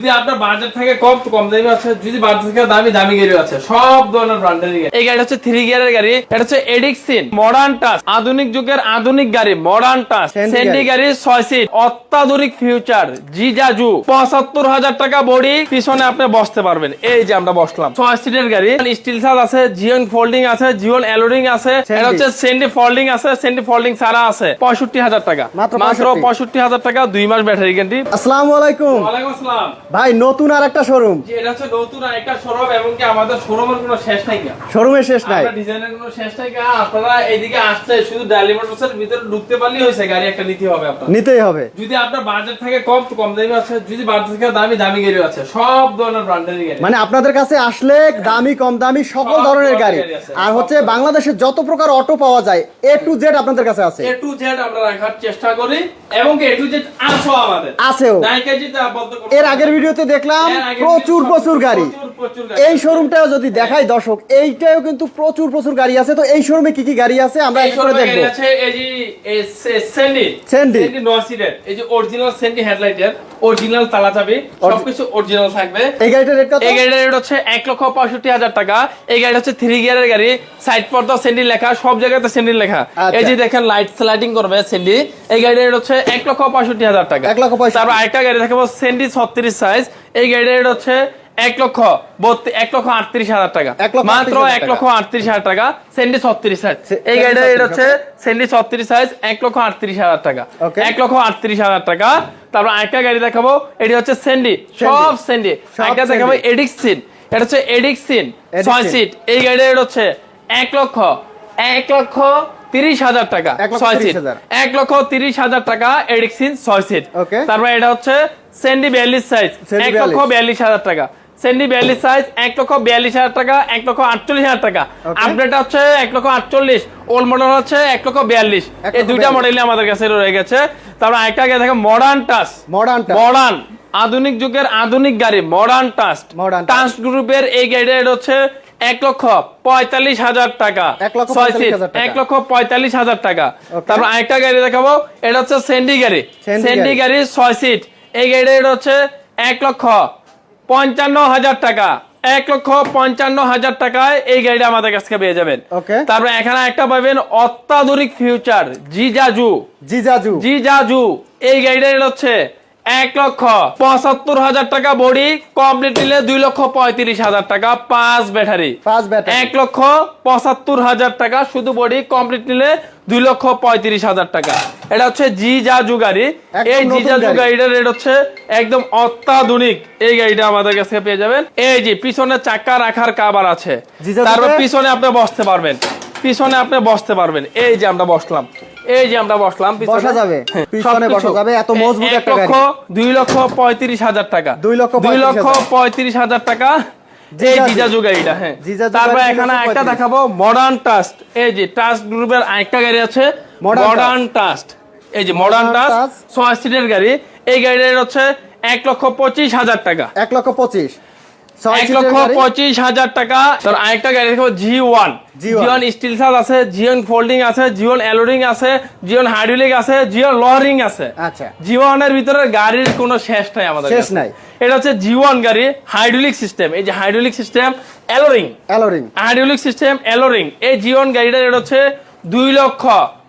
যদি আপনার বাজেট থেকে কম তো কম দামি আছে। যদি বাজেট থেকে দামি দামি গাড়ি আছে। সব ধরনের ব্র্যান্ডের গাড়ি। এই গাড়ি হচ্ছে থ্রি গিয়ারের গাড়ি। এটা হচ্ছে এডিক্সিন মডার্ন টাচ আধুনিক যুগের আধুনিক গাড়ি মডার্ন টাচ সেন্ডি গাড়ি। ছয় সিট অত্যাধুনিক ফিউচার পঁচাত্তর হাজার টাকা বডি পিছনে আপনি বসতে পারবেন। এই যে আমরা বসলাম। ছয় সিটের গাড়ি। স্টিল সাজ আছে জিওন ফোল্ডিং আছে জিওন অ্যালোডিং আছে। এটা হচ্ছে সেন্ডি ফোল্ডিং আছে সেন্ডি ফোল্ডিং ছাড়া আছে। পঁয়ষট্টি হাজার টাকা। মাত্র মাত্র 65 পঁয়ষট্টি হাজার টাকা দুই মাস ব্যাটারি গ্যারান্টি আসসালামু আলাইকুম। ওয়ালাইকুম আসসালাম। ভাই নতুন আর একটা শোরুম এটা হচ্ছে নতুন একটা শোরুম এবং কি আমাদের শোরুমের কোনো শেষ নাই। শোরুমের শেষ নাই। ডিজাইনের কোনো শেষ নাই। আপনারা এইদিকে আসলে শুধু ভিতরে ঢুকতে পারলেই হয়েছে গাড়ি একটা নিতে হবে আপনার। নিতেই হবে। যদি আপনার বাজেট থেকে কম তো কম দামি আছে। যদি বাজেট থেকে দামি দামি গাড়ি আছে। সব ধরনের ব্র্যান্ডের গাড়ি মানে আপনাদের কাছে আসলে দামি কম দামি সকল সব ধরনের গাড়ি। আর হচ্ছে বাংলাদেশের যত প্রকার অটো পাওয়া যায় এ টু জেড আপনাদের কাছে আছে। এ টু জেড আমরা রাখার চেষ্টা করি এবং এ টু জেড আছে আমাদের। আছেও। এর আগের ভিডিওতে দেখলাম প্রচুর প্রচুর গাড়ি। এই শোরুমটাও যদি দেখাই দর্শক এইটাও কিন্তু প্রচুর প্রচুর গাড়ি আছে। তো এই শোরুমে কি কি গাড়ি আছে আমরা এক করে দেখব। এই যে সেন্ডি সেন্ডি। সিটের এই যে অরিজিনাল সেন্ডি হেডলাইটের অরিজিনাল তালা চাবি সবকিছু অরিজিনাল থাকবে। এই গাড়িটার রেট কত? এই গাড়িটার রেট হচ্ছে এক লক্ষ পঁয়ষট্টি হাজার টাকা। এই গাড়ি হচ্ছে থ্রি গিয়ারের গাড়ি। সাইড পর্দা সেন্ডি লেখা সব জায়গাতে সেন্ডি লেখা। আচ্ছা। এই যে দেখেন লাইট স্লাইডিং করবে সেন্ডি এই গাড়ির রেট হচ্ছে এক লক্ষ পঁয়ষট্টি হাজার টাকা। এক লক্ষ পঁয়ষট্টি। তারপর আরেকটা গাড়ি দেখাবো সেন্ডি ছত্রিশ সাইজ এই গাড়ির রেট হচ্ছে এক লক্ষ বত্রিশ এক লক্ষ আটত্রিশ হাজার টাকা। এক লক্ষ মাত্র এক লক্ষ আটত্রিশ হাজার টাকা সেন্ডি ছত্রিশ সাইজ এই গাড়ির রেট হচ্ছে সেন্ডি ছত্রিশ সাইজ এক লক্ষ আটত্রিশ হাজার টাকা। এক লক্ষ আটত্রিশ হাজার টাকা। তারপর আরেকটা গাড়ি দেখাবো এটি হচ্ছে সেন্ডি সব সেন্ডি আরেকটা দেখাবো। এডিক্সিন এটা হচ্ছে এডিক্সিন। ছয় সিট এই গাড়ির রেট হচ্ছে এক লক্ষ এক লক্ষ তিরিশ হাজার টাকা ছয় সিট এক লক্ষ তিরিশ হাজার টাকা এডিক্সিন ছয় সিট তারপর এটা হচ্ছে সেন্ডি বিয়াল্লিশ সাইজ এক লক্ষ বিয়াল্লিশ। হাজার টাকা। সেন্ডি বিয়াল্লিশ সাইজ এক লক্ষ বিয়াল্লিশ হাজার টাকা এক লক্ষ আটচল্লিশ হাজার টাকা। আপডেট হচ্ছে এক লক্ষ আটচল্লিশ ওল্ড মডেল হচ্ছে এক লক্ষ বিয়াল্লিশ। এই দুইটা 42 মডেলই আমাদের কাছে রয়ে গেছে। তারপর আরেকটা আগে দেখো মডার্ন টাচ মডার্ন মডার্ন আধুনিক যুগের আধুনিক গাড়ি মডার্ন টাস্ট Modern টাস্ট গ্রুপের এই গাড়ির রেট হচ্ছে এক লক্ষ পঁয়তাল্লিশ হাজার টাকা। এক লক্ষ পঁয়তাল্লিশ হাজার টাকা। তারপর আরেকটা গাড়ি দেখাবো এটা হচ্ছে সেন্ডি গাড়ি। সেন্ডি গাড়ি। ছয় সিট এই গাড়ির রেট হচ্ছে এক লক্ষ পঞ্চান্ন হাজার টাকা। এক লক্ষ পঞ্চান্ন হাজার টাকায় এই গাড়িটা আমাদের কাছে পেয়ে যাবেন. তারপর এখানে একটা পাবেন অত্যাধুনিক ফিউচার জিজাজু। জিজাজু। জি জাজু এই গাড়িটার রেট হচ্ছে এক লক্ষ পঁচাত্তর হাজার টাকা বডি কমপ্লিট নিলে দুই লক্ষ পঁয়ত্রিশ হাজার টাকা পাঁচ ব্যাটারি। পাঁচ ব্যাটারি। এক লক্ষ পঁচাত্তর হাজার টাকা শুধু বডি কমপ্লিট নিলে দুই লক্ষ পঁয়ত্রিশ হাজার টাকা। এটা হচ্ছে জি জাজু গাড়ি এই জি যা। গাড়িটার রেট হচ্ছে একদম অত্যাধুনিক। এই গাড়িটা আমাদের কাছে পেয়ে যাবেন। এই যে পিছনে চাকা রাখার কাবার আছে। তারপর পিছনে আপনি বসতে পারবেন। পিছনে আপনি বসতে পারবেন। এই যে আমরা বসলাম। এই যে আমরা বসলাম বসা যাবে। পিছনে বসা যাবে, এত মজবুত এক একটা গাড়ি। দুই লক্ষ পঁয়ত্রিশ হাজার টাকা। দুই লক্ষ দুই লক্ষ হাজার। পঁয়ত্রিশ হাজার টাকা। এই জিজাজু। গাড়িটা হ্যাঁ। তারপর এখানে একটা দেখাবো মডার্ন টাস্ট এই যে টাস্ট গ্রুপের আরেকটা গাড়ি আছে মডার্ন টাস্ট এই যে মডার্ন টাস্ট Task। ছয় সিটের গাড়ি। এই গাড়ির হচ্ছে এক লক্ষ পঁচিশ হাজার টাকা। এক লক্ষ পঁচিশ। এক লক্ষ পঁচিশ হাজার টাকা। তার আরেকটা গাড়ি দেখো G one G1 Jeon steel সাজ আছে জিওন ফোল্ডিং আছে জিওন অ্যালোডিং আছে জিওন হাইড্রোলিক আছে জিওন লরিং আছে। আচ্ছা। জিওয়ানের ভিতরে গাড়ির কোনো শেষ নাই আমাদের শেষ নাই। এটা হচ্ছে জিওয়ান গাড়ি হাইড্রোলিক সিস্টেম এই যে হাইড্রোলিক সিস্টেম অ্যালোরিং অ্যালোরিং হাইড্রোলিক সিস্টেম অ্যালোরিং এই জিওন গাড়িটার রেট হচ্ছে দুই লক্ষ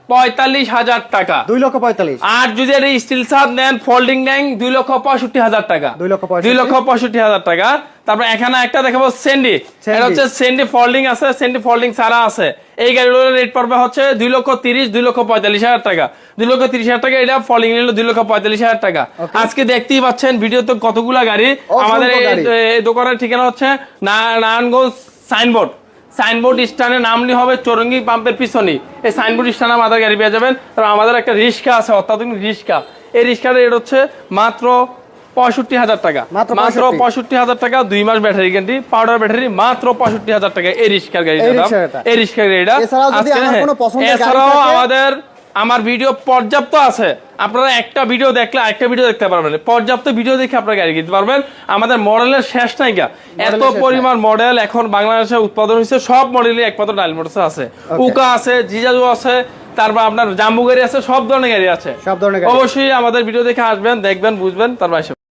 পঁয়তাল্লিশ হাজার টাকা। দুই লক্ষ পঁয়তাল্লিশ। আর যদি স্টিল সাদ নেন ফোল্ডিং নেন দুই লক্ষ পঁয়ষট্টি হাজার টাকা। দুই লক্ষ পঁয়ষট্টি। দুই লক্ষ পঁয়ষট্টি হাজার টাকা। তারপর এখানে একটা দেখাবো সেন্ডি এটা হচ্ছে সেন্ডি ফোল্ডিং আছে সেন্ডি ফোল্ডিং ছাড়া আছে। এই গাড়িগুলোর রেট পড়বে হচ্ছে দুই লক্ষ তিরিশ দুই লক্ষ পঁয়তাল্লিশ হাজার টাকা। দুই লক্ষ তিরিশ হাজার টাকা এটা নিল দুই লক্ষ পঁয়তাল্লিশ হাজার টাকা। আজকে দেখতেই পাচ্ছেন ভিডিওতে কতগুলা গাড়ি। আমাদের দোকানের ঠিকানা হচ্ছে নারায়ণগঞ্জ সাইনবোর্ড। সাইনবোর্ড স্ট্যান্ডে নামলি হবে চৌরঙ্গি পাম্পের পিছনে। এই সাইনবোর্ড স্ট্যান্ডে আমাদের গাড়ি পেয়ে যাবেন। তারপর আমাদের একটা রিক্সা আছে অত্যাধুনিক রিক্সা এই রিক্সার রেট হচ্ছে মাত্র পঁয়ষট্টি হাজার টাকা। মাত্র মাত্র 65 পঁয়ষট্টি হাজার টাকা দুই মাস ব্যাটারি গ্যারান্টি পাউডার ব্যাটারি মাত্র পঁয়ষট্টি হাজার টাকা। এই রিক্সার গাড়িটা এই। রিক্সার গাড়িটা। এছাড়াও হ্যাঁ, গাড়ি আমাদের আমার ভিডিও পর্যাপ্ত আছে। আপনারা একটা ভিডিও দেখলে একটা ভিডিও দেখতে পারবেন। পর্যাপ্ত ভিডিও দেখে আপনারা গাড়ি কিনতে পারবেন। আমাদের মডেলের শেষ নাই গা। এত পরিমাণ মডেল এখন বাংলাদেশে উৎপাদন হয়েছে। সব মডেলই একমাত্র ডাইল মোটরস আছে। উকা আছে জিজাজু আছে তারপর আপনার জাম্বু গাড়ি আছে সব ধরনের গাড়ি আছে। সব ধরনের অবশ্যই আমাদের ভিডিও দেখে আসবেন দেখবেন বুঝবেন তারপর